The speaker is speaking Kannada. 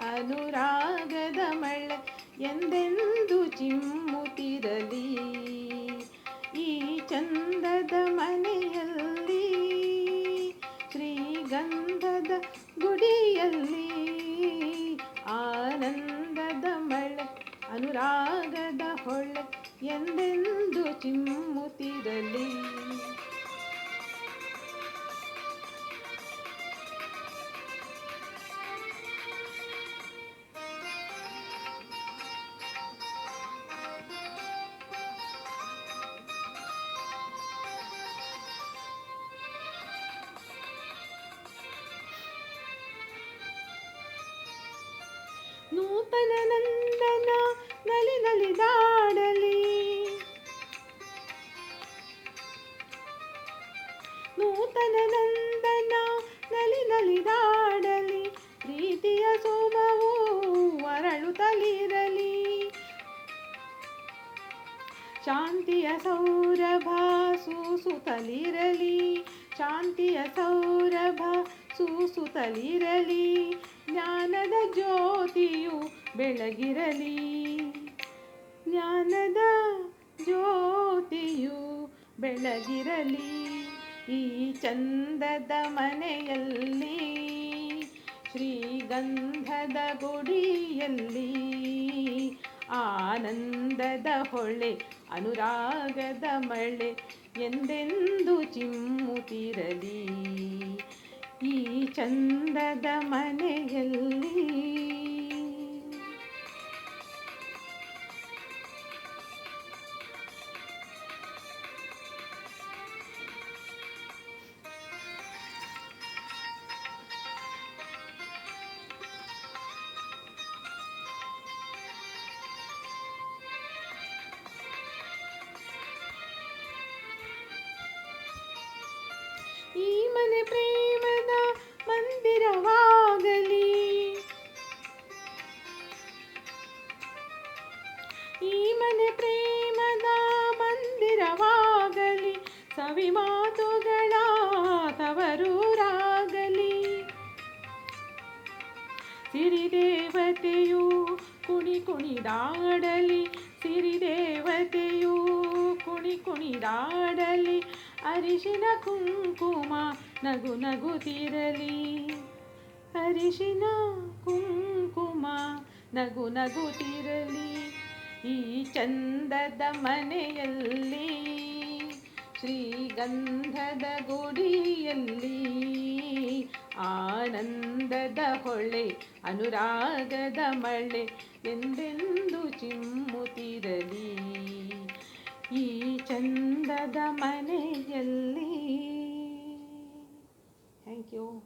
ಅನುರಾಗದ ಮಳೆ ಎಂದೆಂದು ಚಿಮ್ಮುತ್ತಿರಲಿ? ಈ ಚಂದದ ಮನೆಯಲ್ಲಿ, ಶ್ರೀಗಂಧದ ಗುಡಿಯಲ್ಲಿ, ಆನಂದದ ಮಳೆ, ಅನುರಾಗದ ಹೊಳೆ ಎಂದೆಂದು ಚಿಮ್ಮುತ್ತಿರಲಿ? ನೂತನ ನಂದನ ನಲಿ ನಲಿದಾಡಲಿ ನೂತನ ನಂದನ ನಲಿ ನಲಿದಾಡಲಿ ಪ್ರೀತಿಯ ಸೋಮವು ಅರಳುತ್ತಲಿರಲಿ. ಶಾಂತಿಯ ಸೌರಭ ಸೂಸುತ್ತಲಿರಲಿ. ಶಾಂತಿಯ ಸೌರಭ ಸೂಸುತ್ತಲಿರಲಿ. ಜ್ಞಾನದ ಜ್ಯೋತಿಯು ಬೆಳಗಿರಲಿ. ಜ್ಞಾನದ ಜ್ಯೋತಿಯು ಬೆಳಗಿರಲಿ. ಈ ಚಂದದ ಮನೆಯಲ್ಲಿ, ಶ್ರೀಗಂಧದ ಗುಡಿಯಲ್ಲಿ, ಆನಂದದ ಹೊಳೆ, ಅನುರಾಗದ ಮಳೆ ಎಂದೆಂದು ಚಿಮ್ಮುತ್ತಿರಲಿ. ಈ ಚಂದದ ಮನೆಯಲ್ಲಿ ಮನೆ ಪ್ರೇಮದ ಮಂದಿರವಾಗಲಿ. ಈ ಮನೆ ಪ್ರೇಮದ ಮಂದಿರವಾಗಲಿ. ಸವಿ ಮಾತುಗಳ ತವರೂರಾಗಲಿ ಸಿರಿದೇವತೆಯು ಕುಣಿ ಕುಣಿದಾಡಲಿ. ಸಿರಿದೇವತೆಯು ಕುಣಿ ಕುಣಿದಾಡಲಿ. ಅರಿಶಿನ ಕುಂಕುಮ ನಗು ನಗುತ್ತಿರಲಿ ಅರಿಶಿನ, ಕುಂಕುಮ ನಗು ನಗುತ್ತಿರಲಿ ಈ ಚಂದದ ಮನೆಯಲ್ಲಿ, ಶ್ರೀಗಂಧದ ಗುಡಿಯಲ್ಲಿ, ಆನಂದದ ಹೊಳೆ, ಅನುರಾಗದ ಮಳೆ ಎಂದೆಂದು ಚಿಮ್ಮುತ್ತಿರಲಿ. ಈ ಚಂದದ ಮನೆಯಲ್ಲಿ Thank you.